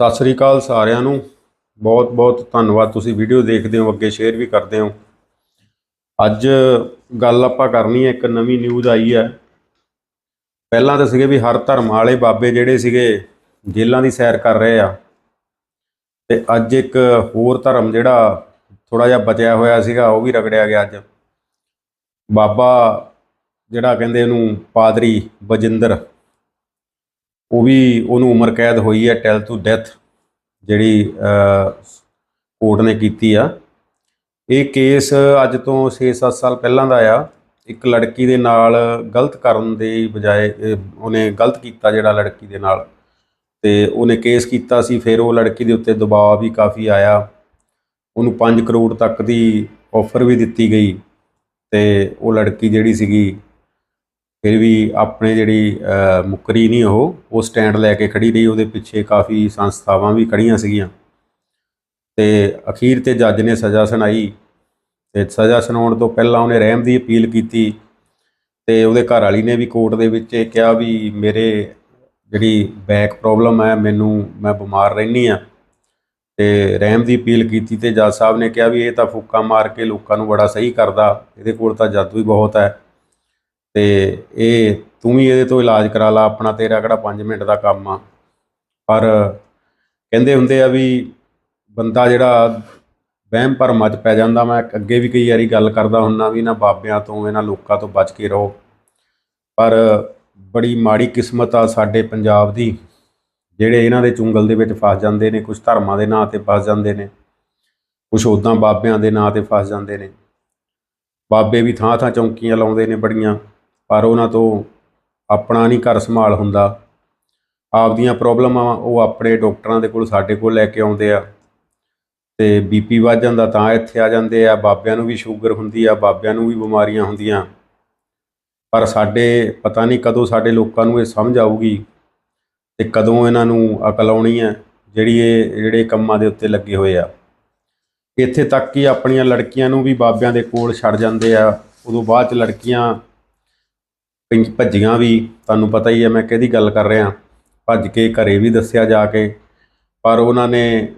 ਸਤਿ ਸ੍ਰੀ ਅਕਾਲ ਸਾਰਿਆਂ ਨੂੰ। ਬਹੁਤ ਬਹੁਤ ਧੰਨਵਾਦ ਤੁਸੀਂ ਵੀਡੀਓ ਦੇਖਦੇ ਹੋ, ਅੱਗੇ ਸ਼ੇਅਰ ਵੀ ਕਰਦੇ ਹੋ। ਅੱਜ ਗੱਲ ਆਪਾਂ ਕਰਨੀ ਹੈ, ਇੱਕ ਨਵੀਂ ਨਿਊਜ਼ ਆਈ ਹੈ। ਪਹਿਲਾਂ ਤਾਂ ਸੀਗੇ ਵੀ ਹਰ ਧਰਮ ਵਾਲੇ ਬਾਬੇ ਜਿਹੜੇ ਸੀਗੇ, ਜੇਲ੍ਹਾਂ ਦੀ ਸੈਰ ਕਰ ਰਹੇ ਆ। ਤੇ ਅੱਜ ਇੱਕ ਹੋਰ ਧਰਮ ਜਿਹੜਾ ਥੋੜਾ ਜਿਹਾ ਬਚਿਆ ਹੋਇਆ ਸੀਗਾ, ਉਹ ਵੀ ਰਗੜਿਆ ਗਿਆ ਅੱਜ। ਬਾਬਾ ਜਿਹੜਾ ਕਹਿੰਦੇ ਉਹਨੂੰ, ਪਾਦਰੀ ਬਜਿੰਦਰ। ਉਹ ਵੀ ਉਹਨੂੰ ਉਮਰ ਕੈਦ ਹੋਈ ਹੈ, ਟੈਲ ਟੂ ਡੈਥ ਜਿਹੜੀ ਕੋਰਟ ਨੇ ਕੀਤੀ ਆ। ਇਹ ਕੇਸ ਅੱਜ ਤੋਂ 6-7 ਸਾਲ ਪਹਿਲਾਂ ਦਾ ਆ। ਇੱਕ ਲੜਕੀ ਦੇ ਨਾਲ ਗਲਤ ਕਰਨ ਦੇ ਬਜਾਏ ਉਹਨੇ ਗਲਤ ਕੀਤਾ ਜਿਹੜਾ ਲੜਕੀ ਦੇ ਨਾਲ। ਤੇ ਉਹਨੇ ਕੇਸ ਕੀਤਾ ਸੀ, ਫਿਰ ਉਹ ਲੜਕੀ ਦੇ ਉੱਤੇ ਦਬਾਅ ਵੀ ਕਾਫੀ ਆਇਆ। ਉਹਨੂੰ 5 ਕਰੋੜ ਤੱਕ ਦੀ ਆਫਰ ਵੀ ਦਿੱਤੀ ਗਈ। ਤੇ ਉਹ ਲੜਕੀ ਜਿਹੜੀ ਸੀਗੀ ਫਿਰ ਵੀ ਆਪਣੇ ਜਿਹੜੀ ਮੁੱਕਰੀ ਨਹੀਂ ਉਹ ਉਹ ਸਟੈਂਡ ਲੈ ਕੇ ਖੜੀ ਰਹੀ, ਉਹਦੇ ਪਿੱਛੇ ਕਾਫੀ ਸੰਸਥਾਵਾਂ ਵੀ ਖੜੀਆਂ ਸੀਗੀਆਂ। ਤੇ ਅਖੀਰ ਤੇ ਜੱਜ ਨੇ ਸਜ਼ਾ ਸੁਣਾਈ। ਤੇ ਸਜ਼ਾ ਸੁਣਾਉਣ ਤੋਂ ਪਹਿਲਾਂ ਉਹਨੇ ਰਹਿਮ ਦੀ ਅਪੀਲ ਕੀਤੀ। ਤੇ ਉਹਦੇ ਘਰ ਵਾਲੀ ਨੇ ਵੀ ਕੋਰਟ ਦੇ ਵਿੱਚ ਇਹ ਕਿਹਾ ਵੀ ਮੇਰੇ ਜਿਹੜੀ ਬੈਕ ਪ੍ਰੋਬਲਮ ਹੈ, ਮੈਨੂੰ, ਮੈਂ ਬਿਮਾਰ ਰਹਿੰਦੀ ਆ ਤੇ ਰਹਿਮ ਦੀ ਅਪੀਲ ਕੀਤੀ ਤੇ ਜੱਜ ਸਾਹਿਬ ਨੇ ਕਿਹਾ ਵੀ ਇਹ ਤਾਂ ਫੁੱਕਾ ਮਾਰ ਕੇ ਲੋਕਾਂ ਨੂੰ ਬੜਾ ਸਹੀ ਕਰਦਾ, ਇਹਦੇ ਕੋਲ ਤਾਂ ਜਾਦੂ ਹੀ ਬਹੁਤ ਹੈ। ਤੇ ਇਹ ਤੂੰ ਵੀ ਇਹਦੇ ਤੋਂ ਇਲਾਜ ਕਰਾ ਲਾ, ਆਪਣਾ ਤੇਰਾ ਕਿਹੜਾ 5 ਮਿੰਟ ਦਾ ਕੰਮ ਆ। ਪਰ ਕਹਿੰਦੇ ਹੁੰਦੇ ਆ ਵੀ ਬੰਦਾ ਜਿਹੜਾ ਵਹਿਮ ਭਰਮਾਂ 'ਚ ਪੈ ਜਾਂਦਾ, ਮੈਂ ਅੱਗੇ ਵੀ ਕਈ ਵਾਰੀ ਗੱਲ ਕਰਦਾ ਹੁੰਨਾ ਵੀ ਇਹਨਾਂ ਬਾਬਿਆਂ ਤੋਂ, ਇਹਨਾਂ ਲੋਕਾਂ ਤੋਂ ਬਚ ਕੇ ਰਹੋ। ਪਰ ਬੜੀ ਮਾੜੀ ਕਿਸਮਤ ਆ ਸਾਡੇ ਪੰਜਾਬ ਦੀ, ਜਿਹੜੇ ਇਹਨਾਂ ਦੇ ਚੁੰਗਲ ਦੇ ਵਿੱਚ ਫਸ ਜਾਂਦੇ ਨੇ ਕੁਝ ਧਰਮਾਂ ਦੇ ਨਾਂ ਤੇ ਫਸ ਜਾਂਦੇ ਨੇ ਕੁਝ ਉਦਾਂ ਬਾਬਿਆਂ ਦੇ ਨਾਂ ਤੇ ਫਸ ਜਾਂਦੇ ਨੇ। ਬਾਬੇ ਵੀ ਥਾਂ ਥਾਂ ਚੌਂਕੀਆਂ ਲਾਉਂਦੇ ਨੇ ਬੜੀਆਂ। ਪਰ ਉਹਨਾਂ ਤੋਂ ਆਪਣਾ ਨਹੀਂ ਘਰ ਸੰਭਾਲ ਹੁੰਦਾ। ਆਪਦੀਆਂ ਪ੍ਰੋਬਲਮਾਂ ਉਹ ਆਪਣੇ ਡਾਕਟਰਾਂ ਦੇ ਕੋਲ, ਸਾਡੇ ਕੋਲ ਲੈ ਕੇ ਆਉਂਦੇ ਆ। ਤੇ ਬੀਪੀ ਵੱਧ ਜਾਂਦਾ ਤਾਂ ਇੱਥੇ ਆ ਜਾਂਦੇ ਆ। ਬਾਬਿਆਂ ਨੂੰ ਵੀ ਸ਼ੂਗਰ ਹੁੰਦੀ ਆ, ਬਾਬਿਆਂ ਨੂੰ ਵੀ ਬਿਮਾਰੀਆਂ ਹੁੰਦੀਆਂ। ਪਰ ਸਾਡੇ, ਪਤਾ ਨਹੀਂ ਕਦੋਂ ਸਾਡੇ ਲੋਕਾਂ ਨੂੰ ਇਹ ਸਮਝ ਆਊਗੀ ਤੇ ਕਦੋਂ ਇਹਨਾਂ ਨੂੰ ਅਕਲ ਆਉਣੀ ਹੈ ਜਿਹੜੀ ਇਹ, ਜਿਹੜੇ ਕੰਮਾਂ ਦੇ ਉੱਤੇ ਲੱਗੇ ਹੋਏ ਆ। ਇੱਥੇ ਤੱਕ ਕਿ ਆਪਣੀਆਂ ਲੜਕੀਆਂ ਨੂੰ ਵੀ ਬਾਬਿਆਂ ਦੇ ਕੋਲ ਛੱਡ ਜਾਂਦੇ ਆ। ਉਦੋਂ ਬਾਅਦ ਚ ਲੜਕੀਆਂ ਭੱਜੀਆਂ ਵੀ, ਤੁਹਾਨੂੰ ਪਤਾ ਹੀ ਹੈ ਮੈਂ ਕਿਹਦੀ ਗੱਲ ਕਰ ਰਿਹਾ। ਭੱਜ ਕੇ ਘਰੇ ਵੀ ਦੱਸਿਆ ਜਾ ਕੇ। ਪਰ ਉਹਨਾਂ ਨੇ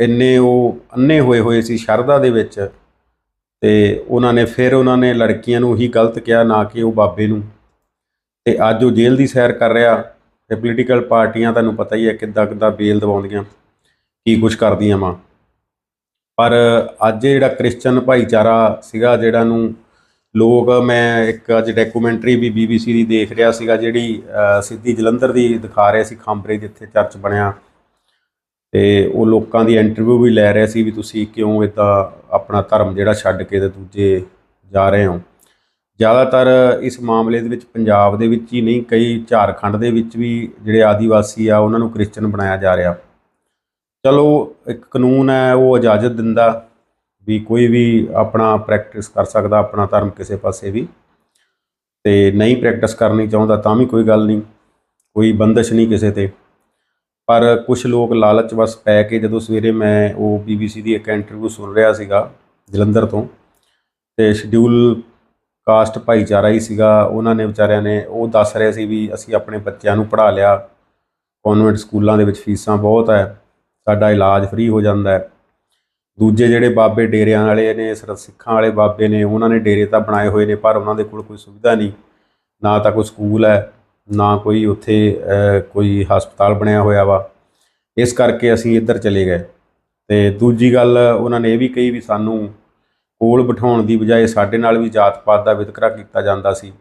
ਇੰਨੇ ਉਹ ਅੰਨੇ ਹੋਏ ਹੋਏ ਸੀ ਸ਼ਰਧਾ ਦੇ ਵਿੱਚ ਤੇ ਉਹਨਾਂ ਨੇ ਫਿਰ ਉਹਨਾਂ ਨੇ ਲੜਕੀਆਂ ਨੂੰ ਹੀ ਗਲਤ ਕਿਹਾ ਨਾ ਕਿ ਉਹ ਬਾਬੇ ਨੂੰ। ਤੇ ਅੱਜ ਉਹ ਜੇਲ੍ਹ ਦੀ ਸੈਰ ਕਰ ਰਿਹਾ ਤੇ ਪੋਲੀਟੀਕਲ ਪਾਰਟੀਆਂ ਤੁਹਾਨੂੰ ਪਤਾ ਹੀ ਹੈ ਕਿੱਦਾਂ ਕਿੱਦਾਂ ਬੇਲ ਦਵਾਉਂਦੀਆਂ ਕੀ ਕੁਝ ਕਰਦੀਆਂ ਵਾ। ਪਰ ਅੱਜ ਜਿਹੜਾ ਕ੍ਰਿਸਚਨ ਭਾਈਚਾਰਾ ਸੀਗਾ ਜਿਹੜਾ ਨੂੰ ਲੋਕ, ਮੈਂ ਇੱਕ ਅੱਜ ਡਾਕੂਮੈਂਟਰੀ ਵੀ BBC ਦੀ ਦੇਖ ਰਿਹਾ ਸੀਗਾ, ਜਿਹੜੀ ਸਿੱਧੀ ਜਲੰਧਰ ਦੀ ਦਿਖਾ ਰਿਹਾ ਸੀ, ਖਾਂਬਰੇ ਜਿੱਥੇ ਚਰਚ ਬਣਿਆ। ਤੇ ਉਹ ਲੋਕਾਂ ਦੀ ਇੰਟਰਵਿਊ ਵੀ ਲੈ ਰਿਹਾ ਸੀ ਵੀ ਤੁਸੀਂ ਕਿਉਂ ਇਦਾਂ ਆਪਣਾ ਧਰਮ ਜਿਹੜਾ ਛੱਡ ਕੇ ਤੇ ਦੂਜੇ ਜਾ ਰਹੇ ਹੋ। ਜ਼ਿਆਦਾਤਰ ਇਸ ਮਾਮਲੇ ਦੇ ਵਿੱਚ ਪੰਜਾਬ ਦੇ ਵਿੱਚ ਹੀ ਨਹੀਂ, ਕਈ ਝਾਰਖੰਡ ਦੇ ਵਿੱਚ ਵੀ ਜਿਹੜੇ ਆਦੀਵਾਸੀ ਆ, ਉਹਨਾਂ ਨੂੰ ਕ੍ਰਿਸਚਨ ਬਣਾਇਆ ਜਾ ਰਿਹਾ। ਚਲੋ, ਇੱਕ ਕਾਨੂੰਨ ਹੈ, ਉਹ ਇਜਾਜ਼ਤ ਦਿੰਦਾ। ਵੀ ਕੋਈ ਵੀ ਆਪਣਾ ਪ੍ਰੈਕਟਿਸ ਕਰ ਸਕਦਾ, ਆਪਣਾ ਧਰਮ ਕਿਸੇ ਪਾਸੇ ਵੀ। ਤੇ ਨਹੀਂ ਪ੍ਰੈਕਟਿਸ ਕਰਨੀ ਚਾਹੁੰਦਾ ਤਾਂ ਵੀ ਕੋਈ ਗੱਲ ਨਹੀਂ, ਕੋਈ ਬੰਦਸ਼ ਨਹੀਂ ਕਿਸੇ ਤੇ। ਪਰ ਕੁਝ ਲੋਕ ਲਾਲਚ ਵਸ ਪੈ ਕੇ ਜਦੋਂ ਸਵੇਰੇ ਮੈਂ ਉਹ BBC ਦੀ ਇੱਕ ਇੰਟਰਵਿਊ ਸੁਣ ਰਿਹਾ ਸੀਗਾ, ਜਲੰਧਰ ਤੋਂ, ਤੇ ਸ਼ਡਿਊਲ ਕਾਸਟ ਭਾਈਚਾਰਾ ਹੀ ਸੀਗਾ, ਉਹਨਾਂ ਨੇ ਵਿਚਾਰਿਆਂ ਨੇ ਉਹ ਦੱਸ ਰਹੇ ਸੀ ਵੀ ਅਸੀਂ ਆਪਣੇ ਬੱਚਿਆਂ ਨੂੰ ਪੜ੍ਹਾ ਲਿਆ ਕਨਵੈਂਟ ਸਕੂਲਾਂ ਦੇ ਵਿੱਚ ਫੀਸਾਂ ਬਹੁਤ ਹੈ, ਸਾਡਾ ਇਲਾਜ ਫ੍ਰੀ ਹੋ ਜਾਂਦਾ ਹੈ। ਦੂਜੇ ਜਿਹੜੇ ਬਾਬੇ ਡੇਰਿਆਂ ਵਾਲੇ ਨੇ ਸਿਰ ਸਿੱਖਾਂ ਵਾਲੇ ਬਾਬੇ ਨੇ, ਉਹਨਾਂ ਨੇ ਡੇਰੇ ਤਾਂ ਬਣਾਏ ਹੋਏ ਨੇ, ਪਰ ਉਹਨਾਂ ਦੇ ਕੋਲ ਕੋਈ ਸੁਵਿਧਾ ਨਹੀਂ। ਨਾ ਤਾਂ ਕੋਈ ਸਕੂਲ ਹੈ, ਨਾ ਕੋਈ ਉੱਥੇ ਕੋਈ ਹਸਪਤਾਲ ਬਣਿਆ ਹੋਇਆ ਵਾ। ਇਸ ਕਰਕੇ ਅਸੀਂ ਇੱਧਰ ਚਲੇ ਗਏ। ਤੇ ਦੂਜੀ ਗੱਲ, ਉਹਨਾਂ ਨੇ ਇਹ ਵੀ ਕਹੀ ਵੀ ਸਾਨੂੰ ਕੋਲ ਬਿਠਾਉਣ ਦੀ ਬਜਾਏ ਸਾਡੇ ਨਾਲ ਵੀ ਜਾਤ ਪਾਤ ਦਾ ਵਿਤਕਰਾ ਕੀਤਾ ਜਾਂਦਾ ਸੀ।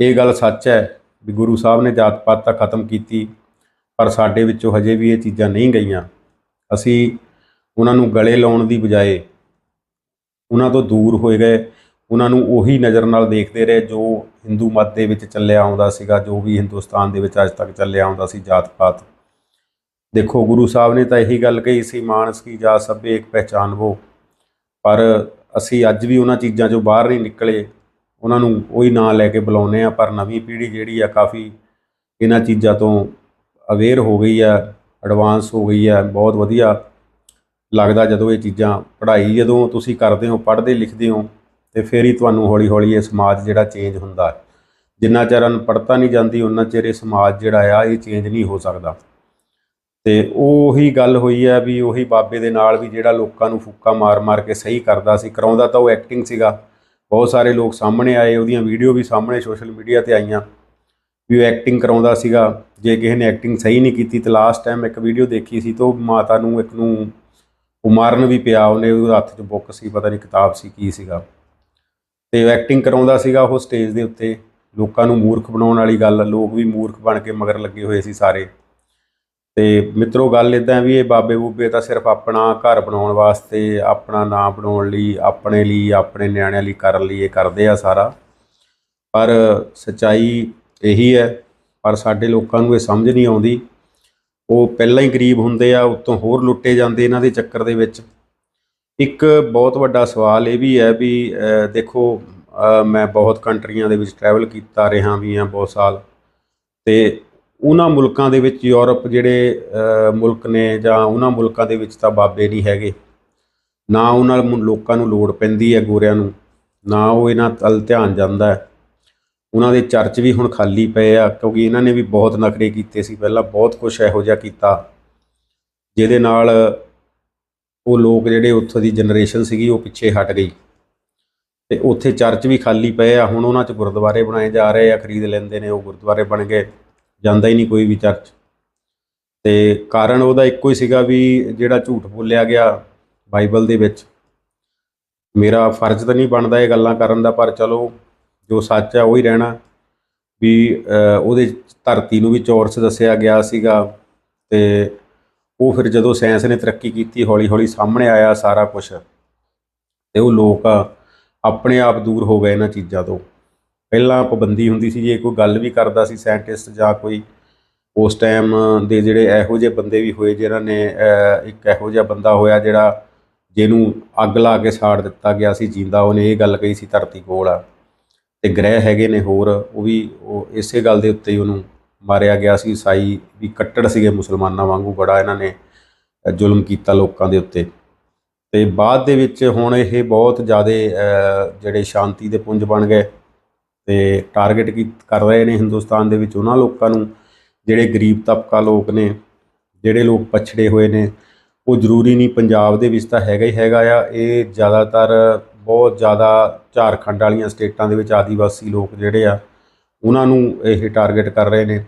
ਇਹ ਗੱਲ ਸੱਚ ਹੈ ਵੀ ਗੁਰੂ ਸਾਹਿਬ ਨੇ ਜਾਤ ਪਾਤ ਤਾਂ ਖਤਮ ਕੀਤੀ, ਪਰ ਸਾਡੇ ਵਿੱਚੋਂ ਹਜੇ ਵੀ ਇਹ ਚੀਜ਼ਾਂ ਨਹੀਂ ਗਈਆਂ। ਅਸੀਂ ਉਹਨਾਂ ਨੂੰ ਗਲੇ ਲਾਉਣ ਦੀ ਬਜਾਏ ਉਹਨਾਂ ਤੋਂ ਦੂਰ ਹੋਏ ਗਏ। ਉਹਨਾਂ ਨੂੰ ਉਹੀ ਨਜ਼ਰ ਨਾਲ ਦੇਖਦੇ ਰਹੇ ਜੋ ਹਿੰਦੂ ਮਤ ਦੇ ਵਿੱਚ ਚੱਲਿਆ ਆਉਂਦਾ ਸੀਗਾ, ਜੋ ਵੀ ਹਿੰਦੁਸਤਾਨ ਦੇ ਵਿੱਚ ਅੱਜ ਤੱਕ ਚੱਲਿਆ ਆਉਂਦਾ ਸੀ ਜਾਤ ਪਾਤ ਦੇਖੋ, ਗੁਰੂ ਸਾਹਿਬ ਨੇ ਤਾਂ ਇਹੀ ਗੱਲ ਕਹੀ ਸੀ, ਮਾਨਸ ਕੀ ਜਾਤ ਸਭੇ ਇੱਕ ਪਹਿਚਾਨਵੋ। ਪਰ ਅਸੀਂ ਅੱਜ ਵੀ ਉਹਨਾਂ ਚੀਜ਼ਾਂ ਚੋਂ ਬਾਹਰ ਨਹੀਂ ਨਿਕਲੇ। ਉਹਨਾਂ ਨੂੰ ਉਹੀ ਨਾਂ ਲੈ ਕੇ ਬੁਲਾਉਂਦੇ ਆ ਪਰ ਨਵੀਂ ਪੀੜ੍ਹੀ ਜਿਹੜੀ ਆ ਕਾਫੀ ਇਹਨਾਂ ਚੀਜ਼ਾਂ ਤੋਂ ਅਵੇਅਰ ਹੋ ਗਈ ਆ, ਐਡਵਾਂਸ ਹੋ ਗਈ ਆ, ਬਹੁਤ ਵਧੀਆ ਲੱਗਦਾ ਜਦੋਂ ਇਹ ਚੀਜ਼ਾਂ ਪੜ੍ਹਾਈ ਜਦੋਂ ਤੁਸੀਂ ਕਰਦੇ ਹੋ, ਪੜ੍ਹਦੇ ਲਿਖਦੇ ਹੋ, ਤੇ ਫਿਰ ਹੀ ਤੁਹਾਨੂੰ ਹੌਲੀ ਹੌਲੀ ਇਹ ਸਮਾਜ ਜਿਹੜਾ ਚੇਂਜ ਹੁੰਦਾ ਹੈ। ਜਿੰਨਾ ਚਿਰ ਅਨਪੜ੍ਹਤਾ ਨਹੀਂ ਜਾਂਦੀ ਉਹਨਾਂ ਚਿਰ ਇਹ ਸਮਾਜ ਜਿਹੜਾ ਆ, ਇਹ ਚੇਂਜ ਨਹੀਂ ਹੋ ਸਕਦਾ। ਤੇ ਉਹੀ ਗੱਲ ਹੋਈ ਆ ਵੀ ਉਹੀ ਬਾਬੇ ਦੇ ਨਾਲ ਵੀ ਜਿਹੜਾ ਲੋਕਾਂ ਨੂੰ ਫੁੱਕਾ ਮਾਰ-ਮਾਰ ਕੇ ਸਹੀ ਕਰਦਾ ਸੀ, ਕਰਾਉਂਦਾ ਤਾਂ ਉਹ ਐਕਟਿੰਗ ਸੀਗਾ। ਬਹੁਤ ਸਾਰੇ ਲੋਕ ਸਾਹਮਣੇ ਆਏ, ਉਹਦੀਆਂ ਵੀਡੀਓ ਵੀ ਸਾਹਮਣੇ ਸੋਸ਼ਲ ਮੀਡੀਆ ਤੇ ਆਈਆਂ ਵੀ ਉਹ ਐਕਟਿੰਗ ਕਰਾਉਂਦਾ ਸੀਗਾ। ਜੇ ਕਿਸੇ ਨੇ ਐਕਟਿੰਗ ਸਹੀ ਨਹੀਂ ਕੀਤੀ, ਤਾਂ ਲਾਸਟ ਟਾਈਮ ਇੱਕ ਵੀਡੀਓ ਦੇਖੀ ਸੀ, ਤਾਂ ਉਹ ਮਾਤਾ ਨੂੰ, ਇੱਕ ਨੂੰ ਉਹ ਮਾਰਨ ਵੀ ਪਿਆ, ਉਹਨੇ ਉਹਦੇ ਹੱਥ 'ਚ ਬੁੱਕ ਸੀ, ਪਤਾ ਨਹੀਂ ਕਿਤਾਬ ਸੀ, ਕੀ ਸੀਗਾ। ਤੇ ਐਕਟਿੰਗ ਕਰਾਉਂਦਾ ਸੀਗਾ ਉਹ ਸਟੇਜ ਦੇ ਉੱਤੇ, ਲੋਕਾਂ ਨੂੰ ਮੂਰਖ ਬਣਾਉਣ ਵਾਲੀ ਗੱਲ ਲੋਕ ਵੀ ਮੂਰਖ ਬਣ ਕੇ ਮਗਰ ਲੱਗੇ ਹੋਏ ਸੀ ਸਾਰੇ। ਤੇ ਮਿੱਤਰੋ, ਗੱਲ ਇਦਾਂ ਵੀ ਇਹ ਬਾਬੇ ਬੂਬੇ ਤਾਂ ਸਿਰਫ ਆਪਣਾ ਘਰ ਬਣਾਉਣ ਵਾਸਤੇ, ਆਪਣਾ ਨਾਮ ਬਣਾਉਣ ਲਈ, ਆਪਣੇ ਲਈ, ਆਪਣੇ ਨਿਆਣਿਆਂ ਲਈ ਕਰਨ ਲਈ ਇਹ ਕਰਦੇ ਆ ਸਾਰਾ। ਪਰ ਸਚਾਈ ਇਹੀ ਹੈ, ਪਰ ਸਾਡੇ ਲੋਕਾਂ ਨੂੰ ਇਹ ਸਮਝ ਨਹੀਂ ਆਉਂਦੀ ਉਹ ਪਹਿਲਾਂ ਹੀ ਗਰੀਬ ਹੁੰਦੇ ਆ, ਉਤੋਂ ਹੋਰ ਲੁੱਟੇ ਜਾਂਦੇ ਇਹਨਾਂ ਦੇ ਚੱਕਰ ਦੇ ਵਿੱਚ। ਇੱਕ ਬਹੁਤ ਵੱਡਾ ਸਵਾਲ ਇਹ ਵੀ ਹੈ ਵੀ ਦੇਖੋ ਮੈਂ ਬਹੁਤ ਕੰਟਰੀਆਂ ਦੇ ਵਿੱਚ ਟਰੈਵਲ ਕੀਤਾ, ਰਿਹਾ ਵੀ ਆ ਬਹੁਤ ਸਾਲ। ਤੇ ਉਹਨਾਂ ਮੁਲਕਾਂ ਦੇ ਵਿੱਚ ਯੂਰਪ ਜਿਹੜੇ ਮੁਲਕ ਨੇ ਜਾਂ ਉਹਨਾਂ ਮੁਲਕਾਂ ਦੇ ਵਿੱਚ ਤਾਂ ਬਾਬੇ ਨਹੀਂ ਹੈਗੇ। ਨਾ ਉਹਨਾਂ ਲੋਕਾਂ ਨੂੰ ਲੋੜ ਪੈਂਦੀ ਹੈ ਗੋਰਿਆਂ ਨੂੰ, ਨਾ ਉਹ ਇਹਨਾਂ ਵੱਲ ਧਿਆਨ ਜਾਂਦਾ ਹੈ। ਉਹਨਾਂ ਦੇ ਚਰਚ ਵੀ ਹੁਣ ਖਾਲੀ ਪਏ ਆ, ਕਿਉਂਕਿ ਇਹਨਾਂ ਨੇ ਵੀ ਬਹੁਤ ਨਖਰੇ ਕੀਤੇ ਸੀ, ਪਹਿਲਾਂ ਬਹੁਤ ਕੁਝ ਇਹੋ ਜਿਹਾ ਕੀਤਾ। ਜਿਹਦੇ ਨਾਲ ਉਹ ਲੋਕ ਜਿਹੜੇ ਉੱਥੋਂ ਦੀ ਜਨਰੇਸ਼ਨ ਸੀਗੀ, ਉਹ ਪਿੱਛੇ ਹਟ ਗਈ। ਤੇ ਉੱਥੇ ਚਰਚ ਵੀ ਖਾਲੀ ਪਏ ਆ, ਹੁਣ ਉਹਨਾਂ 'ਚ ਗੁਰਦੁਆਰੇ ਬਣਾਏ ਜਾ ਰਹੇ ਆ, ਖਰੀਦ ਲੈਂਦੇ ਨੇ, ਉਹ ਗੁਰਦੁਆਰੇ ਬਣ ਗਏ, ਜਾਂਦਾ ਹੀ ਨਹੀਂ ਕੋਈ ਵੀ ਚਰਚ। ਤੇ ਕਾਰਨ ਉਹਦਾ ਇੱਕੋ ਹੀ ਸੀਗਾ ਵੀ ਜਿਹੜਾ ਝੂਠ ਬੋਲਿਆ ਗਿਆ ਬਾਈਬਲ ਦੇ ਵਿੱਚ। ਮੇਰਾ ਫਰਜ਼ ਤਾਂ ਨਹੀਂ ਬਣਦਾ ਇਹ ਗੱਲਾਂ ਕਰਨ ਦਾ, ਪਰ ਚਲੋ ਜੋ ਸੱਚ ਹੈ ਉਹ ਹੀ ਰਹਿਣਾ। ਵੀ ਉਹਦੇ ਧਰਤੀ ਨੂੰ ਵੀ ਚੌਰਸ ਦੱਸਿਆ ਗਿਆ ਸੀਗਾ ਤੇ ਉਹ ਫਿਰ ਜਦੋਂ ਸਾਇੰਸ ਨੇ ਤਰੱਕੀ ਕੀਤੀ ਹੌਲੀ ਹੌਲੀ ਸਾਹਮਣੇ ਆਇਆ ਸਾਰਾ ਕੁਝ ਤੇ ਉਹ ਲੋਕ ਆਪਣੇ ਆਪ ਦੂਰ ਹੋ ਗਏ ਇਹਨਾਂ ਚੀਜ਼ਾਂ ਤੋਂ। ਪਹਿਲਾਂ ਪਾਬੰਦੀ ਹੁੰਦੀ ਸੀ, ਜੇ ਕੋਈ ਗੱਲ ਵੀ ਕਰਦਾ ਸੀ ਸਾਇੰਟਿਸਟ ਜਾਂ ਕੋਈ ਉਸ ਟਾਈਮ ਦੇ ਜਿਹੜੇ ਇਹੋ ਜਿਹੇ ਬੰਦੇ ਵੀ ਹੋਏ ਜਿਹਨਾਂ ਨੇ ਇੱਕ ਇਹੋ ਜਿਹਾ ਬੰਦਾ ਹੋਇਆ ਜਿਹੜਾ ਜਿਹਨੂੰ ਅੱਗ ਲਾ ਕੇ ਸਾੜ ਦਿੱਤਾ ਗਿਆ ਸੀ, ਜਿੰਦਾ ਉਹਨੇ ਇਹ ਗੱਲ ਕਹੀ ਸੀ ਧਰਤੀ ਕੋਲ। ਆ ਤੇ ਗ੍ਰਹਿ ਹੈਗੇ ਨੇ ਹੋਰ, ਉਹ ਵੀ ਉਹ ਇਸੇ ਗੱਲ ਦੇ ਉੱਤੇ ਹੀ ਉਹਨੂੰ ਮਾਰਿਆ ਗਿਆ ਸੀ ਈਸਾਈ ਵੀ ਕੱਟੜ ਸੀਗੇ ਮੁਸਲਮਾਨਾਂ ਵਾਂਗੂ, ਬੜਾ ਇਹਨਾਂ ਨੇ ਜ਼ੁਲਮ ਕੀਤਾ ਲੋਕਾਂ ਦੇ ਉੱਤੇ। ਤੇ ਬਾਅਦ ਦੇ ਵਿੱਚ ਹੁਣ ਇਹ ਬਹੁਤ ਜ਼ਿਆਦਾ ਜਿਹੜੇ ਸ਼ਾਂਤੀ ਦੇ ਪੁੰਜ ਬਣ ਗਏ ਤੇ ਟਾਰਗੇਟ ਕੀ ਕਰ ਰਹੇ ਨੇ ਹਿੰਦੁਸਤਾਨ ਦੇ ਵਿੱਚ ਉਹਨਾਂ ਲੋਕਾਂ ਨੂੰ, ਜਿਹੜੇ ਗਰੀਬ ਤਬਕਾ ਲੋਕ ਨੇ, ਜਿਹੜੇ ਲੋਕ ਪਛੜੇ ਹੋਏ ਨੇ, ਉਹ ਜ਼ਰੂਰੀ ਨਹੀਂ ਪੰਜਾਬ ਦੇ ਵਿੱਚ ਤਾਂ ਹੈਗਾ ਹੀ ਹੈਗਾ ਆ, ਇਹ ਜ਼ਿਆਦਾਤਰ ਬਹੁਤ ਜ਼ਿਆਦਾ ਝਾਰਖੰਡ ਵਾਲੀਆਂ ਸਟੇਟਾਂ ਦੇ ਵਿੱਚ ਆਦੀਵਾਸੀ ਲੋਕ ਜਿਹੜੇ ਆ, ਉਹਨਾਂ ਨੂੰ ਇਹ ਟਾਰਗੇਟ ਕਰ ਰਹੇ ਨੇ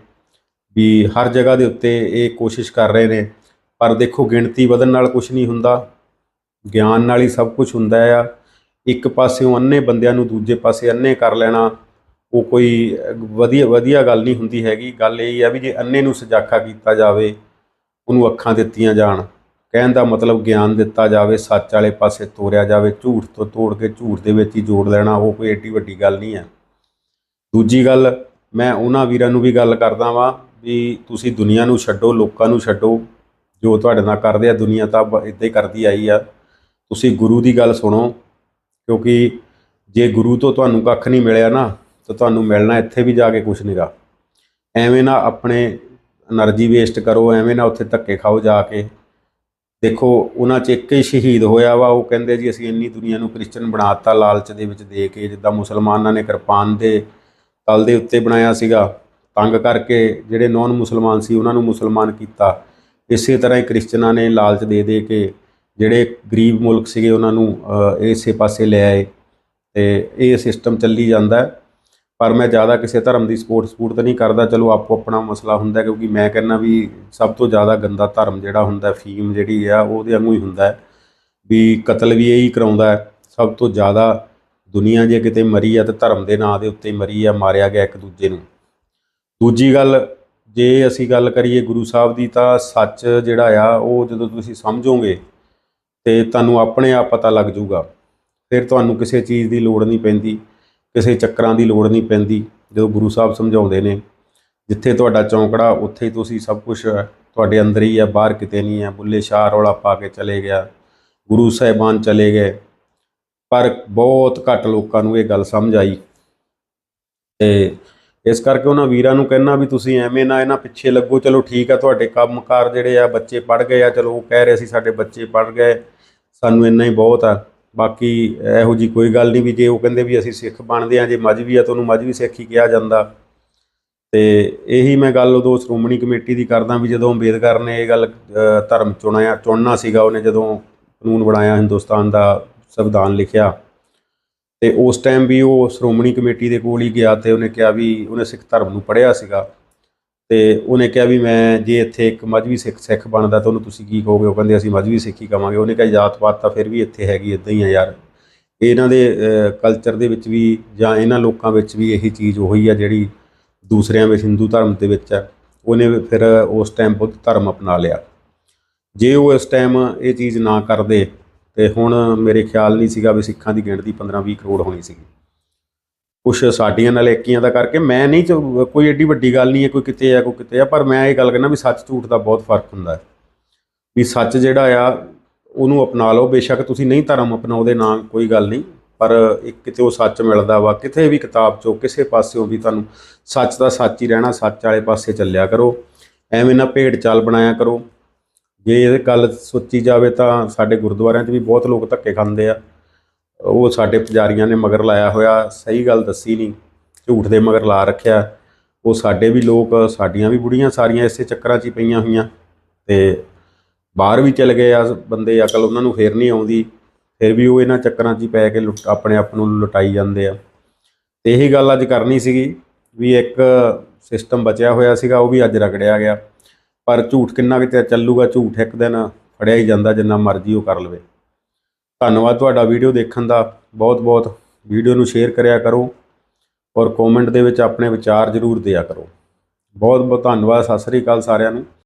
ਵੀ ਹਰ ਜਗ੍ਹਾ ਦੇ ਉੱਤੇ ਇਹ ਕੋਸ਼ਿਸ਼ ਕਰ ਰਹੇ ਨੇ। ਪਰ ਦੇਖੋ, ਗਿਣਤੀ ਵਧਣ ਨਾਲ ਕੁਝ ਨਹੀਂ ਹੁੰਦਾ। ਗਿਆਨ ਨਾਲ ਹੀ ਸਭ ਕੁਝ ਹੁੰਦਾ ਆ। ਇੱਕ ਪਾਸਿਓਂ ਅੰਨੇ ਬੰਦਿਆਂ ਨੂੰ ਦੂਜੇ ਪਾਸੇ ਅੰਨੇ ਕਰ ਲੈਣਾ, ਉਹ ਕੋਈ ਵਧੀਆ ਵਧੀਆ ਗੱਲ ਨਹੀਂ ਹੁੰਦੀ ਹੈਗੀ। ਗੱਲ ਇਹ ਆ ਵੀ ਜੇ ਅੰਨੇ ਨੂੰ ਸਜਾਖਾ ਕੀਤਾ ਜਾਵੇ, ਉਹਨੂੰ ਅੱਖਾਂ ਦਿੱਤੀਆਂ ਜਾਣ। ਕਹਿਣ ਦਾ ਮਤਲਬ ਗਿਆਨ ਦਿੱਤਾ ਜਾਵੇ, ਸੱਚ ਵਾਲੇ ਪਾਸੇ ਤੋਰਿਆ ਜਾਵੇ, ਝੂਠ ਤੋਂ ਤੋੜ ਕੇ ਝੂਠ ਦੇ ਵਿੱਚ ਹੀ ਜੋੜ ਲੈਣਾ, ਉਹ ਕੋਈ ਏਡੀ ਵੱਡੀ ਗੱਲ ਨਹੀਂ ਹੈ। ਦੂਜੀ ਗੱਲ, ਮੈਂ ਉਹਨਾਂ ਵੀਰਾਂ ਨੂੰ ਵੀ ਗੱਲ ਕਰਦਾ ਵਾਂ ਵੀ ਤੁਸੀਂ ਦੁਨੀਆ ਨੂੰ ਛੱਡੋ, ਲੋਕਾਂ ਨੂੰ ਛੱਡੋ, ਜੋ ਤੁਹਾਡੇ ਨਾਲ ਕਰਦੇ ਆ ਦੁਨੀਆ ਤਾਂ ਇਦਾਂ ਹੀ ਕਰਦੀ ਆਈ ਆ। ਤੁਸੀਂ ਗੁਰੂ ਦੀ ਗੱਲ ਸੁਣੋ, ਕਿਉਂਕਿ ਜੇ ਗੁਰੂ ਤੋਂ ਤੁਹਾਨੂੰ ਕੱਖ ਨਹੀਂ ਮਿਲਿਆ ਨਾ, ਤਾਂ ਤੁਹਾਨੂੰ ਮਿਲਣਾ ਇੱਥੇ ਵੀ ਜਾ ਕੇ ਕੁਝ ਨਹੀਂਗਾ ਐਵੇਂ ਨਾ ਆਪਣੇ એનર્ਜੀ ਵੇਸਟ ਕਰੋ, ਐਵੇਂ ਨਾ ਉੱਥੇ ਧੱਕੇ ਖਾਓ ਜਾ ਕੇ। ਦੇਖੋ, ਉਹਨਾਂ 'ਚ ਇੱਕ ਹੀ ਸ਼ਹੀਦ ਹੋਇਆ ਵਾ, ਉਹ ਕਹਿੰਦੇ ਜੀ, ਅਸੀਂ ਇੰਨੀ ਦੁਨੀਆ ਨੂੰ ਕ੍ਰਿਸਚਨ ਬਣਾਤਾ, ਲਾਲਚ ਦੇ ਵਿੱਚ ਦੇ ਕੇ, ਜਿੱਦਾਂ ਮੁਸਲਮਾਨਾਂ ਨੇ ਕਿਰਪਾਨ ਦੇ ਤਲ ਦੇ ਉੱਤੇ ਬਣਾਇਆ ਸੀਗਾ, ਤੰਗ ਕਰਕੇ ਜਿਹੜੇ ਨੌਨ ਮੁਸਲਮਾਨ ਸੀ, ਉਹਨਾਂ ਨੂੰ ਮੁਸਲਮਾਨ ਕੀਤਾ। ਇਸੇ ਤਰ੍ਹਾਂ ਹੀ ਕ੍ਰਿਸਚਨਾਂ ਨੇ ਲਾਲਚ ਦੇ ਦੇ ਕੇ ਜਿਹੜੇ ਗਰੀਬ ਮੁਲਕ ਸੀਗੇ, ਉਹਨਾਂ ਨੂੰ ਇਸੇ ਪਾਸੇ ਲੈ ਆਏ ਤੇ ਇਹ ਸਿਸਟਮ ਚੱਲੀ ਜਾਂਦਾ ਹੈ। ਪਰ ਮੈਂ ਜ਼ਿਆਦਾ ਕਿਸੇ ਧਰਮ ਦੀ ਸਪੋਰਟ ਸਪੋਰਟ ਤਾਂ ਨਹੀਂ ਕਰਦਾ। ਚਲੋ ਆਪੋ ਆਪਣਾ ਮਸਲਾ ਹੁੰਦਾ ਕਿਉਂਕਿ ਮੈਂ ਕਹਿੰਦਾ ਵੀ ਸਭ ਤੋਂ ਜ਼ਿਆਦਾ ਗੰਦਾ ਧਰਮ ਜਿਹੜਾ ਹੁੰਦਾ, ਫੀਮ ਜਿਹੜੀ ਆ, ਉਹਦੇ ਵਾਂਗੂ ਹੀ ਹੁੰਦਾ ਵੀ ਕਤਲ ਵੀ ਇਹੀ ਕਰਾਉਂਦਾ ਸਭ ਤੋਂ ਜ਼ਿਆਦਾ ਦੁਨੀਆ ਜੇ ਕਿਤੇ ਮਰੀ ਆ ਤੇ ਧਰਮ ਦੇ ਨਾਂ ਦੇ ਉੱਤੇ ਮਰੀ ਆ, ਮਾਰਿਆ ਗਿਆ ਇੱਕ ਦੂਜੇ ਨੂੰ। ਦੂਜੀ ਗੱਲ, ਜੇ ਅਸੀਂ ਗੱਲ ਕਰੀਏ ਗੁਰੂ ਸਾਹਿਬ ਦੀ ਤਾਂ ਸੱਚ ਜਿਹੜਾ ਆ, ਉਹ ਜਦੋਂ ਤੁਸੀਂ ਸਮਝੋਗੇ ਤੇ ਤੁਹਾਨੂੰ ਆਪਣੇ ਆਪ ਪਤਾ ਲੱਗ ਜਾਊਗਾ। ਫਿਰ ਤੁਹਾਨੂੰ ਕਿਸੇ ਚੀਜ਼ ਦੀ ਲੋੜ ਨਹੀਂ ਪੈਂਦੀ। ਕਿਸੇ ਚੱਕਰਾਂ ਦੀ ਲੋੜ ਨਹੀਂ ਪੈਂਦੀ, ਜਦੋਂ ਗੁਰੂ ਸਾਹਿਬ ਸਮਝਾਉਂਦੇ ਨੇ, ਜਿੱਥੇ ਤੁਹਾਡਾ ਚੌਂਕੜਾ, ਉੱਥੇ ਹੀ ਤੁਸੀਂ ਸਭ ਕੁਝ ਤੁਹਾਡੇ ਅੰਦਰ ਹੀ ਆ, ਬਾਹਰ ਕਿਤੇ ਨਹੀਂ ਆ, ਬੁੱਲੇ ਸ਼ਾਹ ਰੌਲਾ ਪਾ ਕੇ ਚਲੇ ਗਿਆ, ਗੁਰੂ ਸਾਹਿਬਾਨ ਚਲੇ ਗਏ। ਪਰ ਬਹੁਤ ਘੱਟ ਲੋਕਾਂ ਨੂੰ ਇਹ ਗੱਲ ਸਮਝ ਆਈ। ਤੇ ਇਸ ਕਰਕੇ ਉਹਨਾਂ ਵੀਰਾਂ ਨੂੰ ਕਹਿਣਾ ਵੀ ਤੁਸੀਂ ਐਵੇਂ ਨਾ ਇਹਨਾਂ ਪਿੱਛੇ ਲੱਗੋ, ਚਲੋ ਠੀਕ ਆ, ਤੁਹਾਡੇ ਕੰਮਕਾਰ ਜਿਹੜੇ ਆ, ਬੱਚੇ ਪੜ ਗਏ ਆ, ਚਲੋ ਉਹ ਕਹਿ ਰਹੇ ਸੀ ਸਾਡੇ ਬੱਚੇ ਪੜ ਗਏ, ਸਾਨੂੰ ਇੰਨਾ ਹੀ ਬਹੁਤ ਆ। ਬਾਕੀ ਇਹੋ ਜੀ ਕੋਈ ਗੱਲ ਨਹੀਂ ਵੀ ਜੇ ਉਹ ਕਹਿੰਦੇ ਵੀ ਅਸੀਂ ਸਿੱਖ ਬਣਦੇ ਆ ਜੇ ਮਜਬੀ ਆ ਤੁਹਾਨੂੰ ਮਜਬੀ ਸਿੱਖ ਹੀ ਕਿਹਾ ਜਾਂਦਾ। ਤੇ ਇਹੀ ਮੈਂ ਗੱਲ ਉਦੋਂ ਸ਼੍ਰੋਮਣੀ ਕਮੇਟੀ ਦੀ ਕਰਦਾ ਵੀ ਜਦੋਂ ਅੰਬੇਦਕਰ ਨੇ ਇਹ ਗੱਲ ਧਰਮ ਚੁਣਿਆ, ਚੁਣਨਾ ਸੀਗਾ, ਉਹਨੇ ਜਦੋਂ ਕਾਨੂੰਨ ਬਣਾਇਆ ਹਿੰਦੁਸਤਾਨ ਦਾ ਸੰਵਿਧਾਨ ਲਿਖਿਆ। ਤੇ ਉਸ ਟਾਈਮ ਵੀ ਉਹ ਸ਼੍ਰੋਮਣੀ ਕਮੇਟੀ ਦੇ ਕੋਲ ਹੀ ਗਿਆ ਤੇ ਉਹਨੇ ਕਿਹਾ ਵੀ ਉਹਨੇ ਸਿੱਖ ਧਰਮ ਨੂੰ ਪੜ੍ਹਿਆ ਸੀਗਾ। ਤੇ ਉਹਨੇ ਕਿਹਾ ਵੀ ਮੈਂ ਜੇ ਇੱਥੇ ਇੱਕ ਮਜ੍ਹਬੀ ਸਿੱਖ ਸਿੱਖ ਬਣਦਾ ਤਾਂ ਉਹਨੂੰ ਤੁਸੀਂ ਕੀ ਕਹੋਗੇ? ਉਹ ਕਹਿੰਦੇ ਅਸੀਂ ਮਜ੍ਹਬੀ ਸਿੱਖ ਹੀ ਕਵਾਂਗੇ ਉਹਨੇ ਕਿਹਾ ਜਾਤ ਪਾਤ ਤਾਂ ਫਿਰ ਵੀ ਇੱਥੇ ਹੈਗੀ ਇਦਾਂ ਹੀ ਆ ਯਾਰ। ਇਹਨਾਂ ਦੇ ਕਲਚਰ ਦੇ ਵਿੱਚ ਵੀ ਜਾਂ ਇਹਨਾਂ ਲੋਕਾਂ ਵਿੱਚ ਵੀ ਇਹੀ ਚੀਜ਼ ਉਹੀ ਆ ਜਿਹੜੀ ਦੂਸਰਿਆਂ ਵਿੱਚ ਹਿੰਦੂ ਧਰਮ ਦੇ ਵਿੱਚ ਆ। ਉਹਨੇ ਫਿਰ ਉਸ ਟਾਈਮ ਬੁੱਧ ਧਰਮ ਅਪਣਾ ਲਿਆ। ਜੇ ਉਹ ਇਸ ਟਾਈਮ ਇਹ ਚੀਜ਼ ਨਾ ਕਰਦੇ ਤੇ ਹੁਣ ਮੇਰੇ ਖਿਆਲ ਨਹੀਂ ਸੀਗਾ ਵੀ ਸਿੱਖਾਂ ਦੀ ਗਿਣਤੀ 15-20 ਕਰੋੜ ਹੋਣੀ ਸੀਗੀ। ਕੁਛ ਸਾਡੀਆਂ ਨਾਲ ਨਲਾਇਕੀਆਂ ਦਾ ਕਰਕੇ ਮੈਂ ਨਹੀਂ ਚ- ਕੋਈ ਏਡੀ ਵੱਡੀ ਗੱਲ ਨਹੀਂ ਹੈ, ਕੋਈ ਕਿਤੇ ਆ ਕੋਈ ਕਿਤੇ ਆ ਪਰ ਮੈਂ ਇਹ ਗੱਲ ਕਹਿੰਦਾ ਵੀ ਸੱਚ ਝੂਠ ਦਾ ਬਹੁਤ ਫ਼ਰਕ ਹੁੰਦਾ ਹੈ। ਵੀ ਸੱਚ ਜਿਹੜਾ ਆ, ਉਹਨੂੰ ਅਪਣਾ ਲਓ, ਬੇਸ਼ੱਕ ਤੁਸੀਂ ਨਹੀਂ ਧਰਮ ਅਪਣਾਉਂਦੇ, ਨਾ ਕੋਈ ਗੱਲ ਨਹੀਂ, ਪਰ ਇੱਕ ਕਿਤੇ ਉਹ ਸੱਚ ਮਿਲਦਾ ਵਾ, ਕਿਤੇ ਵੀ ਕਿਤਾਬ ਚੋਂ ਕਿਸੇ ਪਾਸਿਓਂ ਵੀ ਤੁਹਾਨੂੰ ਸੱਚ ਦਾ ਸੱਚ ਹੀ ਰਹਿਣਾ, ਸੱਚ ਵਾਲੇ ਪਾਸੇ ਚੱਲਿਆ ਕਰੋ, ਐਵੇਂ ਨਾ ਭੇਡ ਚਾਲ ਬਣਾਇਆ ਕਰੋ। ਜੇ ਇਹ ਗੱਲ ਸੋਚੀ ਜਾਵੇ ਤਾਂ ਸਾਡੇ ਗੁਰਦੁਆਰਿਆਂ 'ਚ ਵੀ ਬਹੁਤ ਲੋਕ ਧੱਕੇ ਖਾਂਦੇ ਆ। ਉਹ ਸਾਡੇ ਪੁਜਾਰੀਆਂ ਨੇ ਮਗਰ ਲਾਇਆ ਹੋਇਆ, ਸਹੀ ਗੱਲ ਦੱਸੀ ਨਹੀਂ, ਝੂਠ ਦੇ ਮਗਰ ਲਾ ਰੱਖਿਆ। ਉਹ ਸਾਡੇ ਵੀ ਲੋਕ, ਸਾਡੀਆਂ ਵੀ ਬੁੜੀਆਂ ਸਾਰੀਆਂ ਇਸੇ ਚੱਕਰਾਂ 'ਚ ਹੀ ਪਈਆਂ ਹੋਈਆਂ। ਤੇ ਬਾਹਰ ਵੀ ਚਲੇ ਗਏ ਆ ਬੰਦੇ, ਅਕਲ ਉਹਨਾਂ ਨੂੰ ਫੇਰ ਨਹੀਂ ਆਉਂਦੀ। ਫਿਰ ਵੀ ਉਹ ਇਹਨਾਂ ਚੱਕਰਾਂ 'ਚ ਹੀ ਪੈ ਕੇ ਲੁੱਟ, ਆਪਣੇ ਆਪ ਨੂੰ ਲੁਟਾਈ ਜਾਂਦੇ ਆ। ਤੇ ਇਹੀ ਗੱਲ ਅੱਜ ਕਰਨੀ ਸੀਗੀ ਵੀ ਇੱਕ ਸਿਸਟਮ ਬਚਿਆ ਹੋਇਆ ਸੀਗਾ, ਉਹ ਵੀ ਅੱਜ ਰਗੜਿਆ ਗਿਆ। ਪਰ ਝੂਠ ਕਿੰਨਾ ਕਿਤੇ ਚੱਲੂਗਾ, ਝੂਠ ਇੱਕ ਦਿਨ ਫੜਿਆ ਹੀ ਜਾਂਦਾ, ਜਿੰਨਾ ਮਰਜ਼ੀ ਉਹ ਕਰ ਲਵੇ। ਧੰਨਵਾਦ ਤੁਹਾਡਾ ਵੀਡੀਓ ਦੇਖਣ ਦਾ। ਬਹੁਤ ਬਹੁਤ ਵੀਡੀਓ ਨੂੰ ਸ਼ੇਅਰ ਕਰਿਆ ਕਰੋ ਔਰ ਕਮੈਂਟ ਦੇ ਵਿੱਚ ਆਪਣੇ ਵਿਚਾਰ ਜ਼ਰੂਰ ਦਿਆ ਕਰੋ। ਬਹੁਤ ਬਹੁਤ ਧੰਨਵਾਦ। ਸਤਿ ਸ੍ਰੀ ਅਕਾਲ ਸਾਰਿਆਂ ਨੂੰ।